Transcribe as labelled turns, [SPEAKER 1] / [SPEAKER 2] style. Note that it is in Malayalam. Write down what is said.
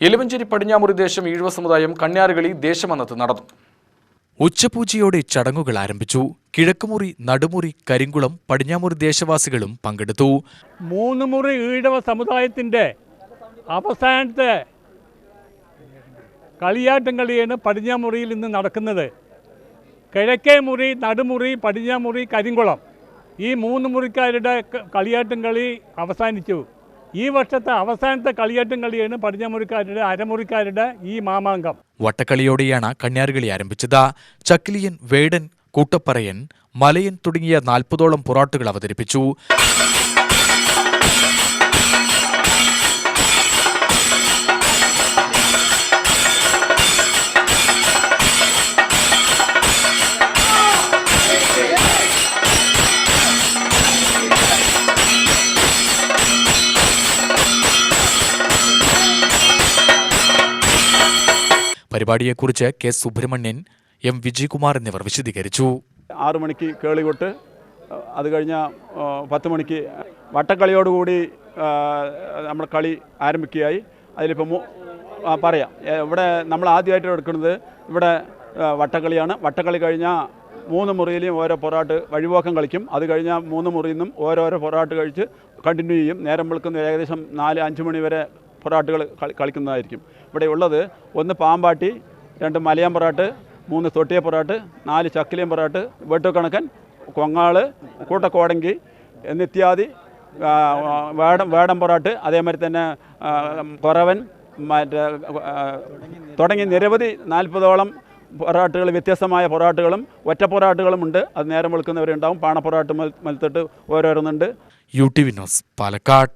[SPEAKER 1] എലുവഞ്ചേരി പടിഞ്ഞാമുറി ദേശം ഈഴവ സമുദായം കണ്ണ്യാറുകളി ദേശമന്നത്ത് നടന്നു.
[SPEAKER 2] ഉച്ചപൂജയോടെ ചടങ്ങുകൾ ആരംഭിച്ചു. കിഴക്കുമുറി നടുമുറി കരിങ്കുളം പടിഞ്ഞാമുറി ദേശവാസികളും പങ്കെടുത്തു.
[SPEAKER 3] മൂന്ന് മുറി ഈഴവ സമുദായത്തിന്റെ അവസാനത്തെ കളിയാട്ടം കളിയാണ് പടിഞ്ഞാമുറിയിൽ ഇന്ന് നടക്കുന്നത്. കിഴക്കേ മുറി നടുമുറി പടിഞ്ഞാമുറി കരിങ്കുളം ഈ മൂന്ന് മുറിക്കാരുടെ കളിയാട്ടം കളി അവസാനിച്ചു. ഈ വർഷത്തെ അവസാനത്തെ കളിയേറ്റം കളിയാണ് പടിഞ്ഞാമുറിക്കാരുടെ അരമുറിക്കാരുടെ ഈ മാമാങ്കം.
[SPEAKER 2] വട്ടക്കളിയോടെയാണ് കന്യാർകളി ആരംഭിച്ചത്. ചക്കിലിയൻ വേടൻ കൂട്ടപ്പറയൻ മലയൻ തുടങ്ങിയ നാൽപ്പതോളം പൊറാട്ടുകൾ അവതരിപ്പിച്ചു. പരിപാടിയെക്കുറിച്ച് കെ സുബ്രഹ്മണ്യൻ എം വിജയകുമാർ എന്നിവർ വിശദീകരിച്ചു.
[SPEAKER 4] ആറു മണിക്ക് കേളികൊട്ട് അത് കഴിഞ്ഞ പത്ത് മണിക്ക് വട്ടക്കളിയോടുകൂടി നമ്മുടെ കളി ആരംഭിക്കുകയായി. അതിലിപ്പോൾ പറയാം. ഇവിടെ നമ്മൾ ആദ്യമായിട്ട് എടുക്കുന്നത്. ഇവിടെ വട്ടക്കളിയാണ്. വട്ടക്കളി കഴിഞ്ഞാൽ മൂന്ന് മുറിയിലും ഓരോ പൊറാട്ട് വഴിപോക്കം കളിക്കും. അത് കഴിഞ്ഞാൽ മൂന്ന് മുറിയിൽ നിന്നും ഓരോരോ പൊറാട്ട് കഴിച്ച് കണ്ടിന്യൂ ചെയ്യും. നേരം വെളുക്കുന്ന ഏകദേശം നാല് അഞ്ച് മണി വരെ പൊറാട്ടുകൾ കളിക്കുന്നതായിരിക്കും. ഇവിടെ ഉള്ളത് ഒന്ന് പാമ്പാട്ടി രണ്ട് മലയാൻ പൊറാട്ട് മൂന്ന് തൊട്ടിയ പൊറാട്ട് നാല് ചക്കിലിയം പൊറാട്ട് വെട്ടുകണക്കൻ കൊങ്ങാൾ കൂട്ടക്കോടങ്കി എന്നിത്യാദി വേടം വേടം പൊറാട്ട് അതേമാതിരി തന്നെ കൊറവൻ മറ്റേ തുടങ്ങി നിരവധി നാൽപ്പതോളം പൊറാട്ടുകൾ വ്യത്യസ്തമായ പൊറാട്ടുകളും ഒറ്റ പൊറാട്ടുകളും ഉണ്ട്. അത് നേരം വെളുക്കുന്നവരുണ്ടാവും. പാണപ്പൊറാട്ട് മൽ മൽത്തിട്ട് ഓരോരോന്നുണ്ട്.
[SPEAKER 2] യു ടി വിനോസ് പാലക്കാട്.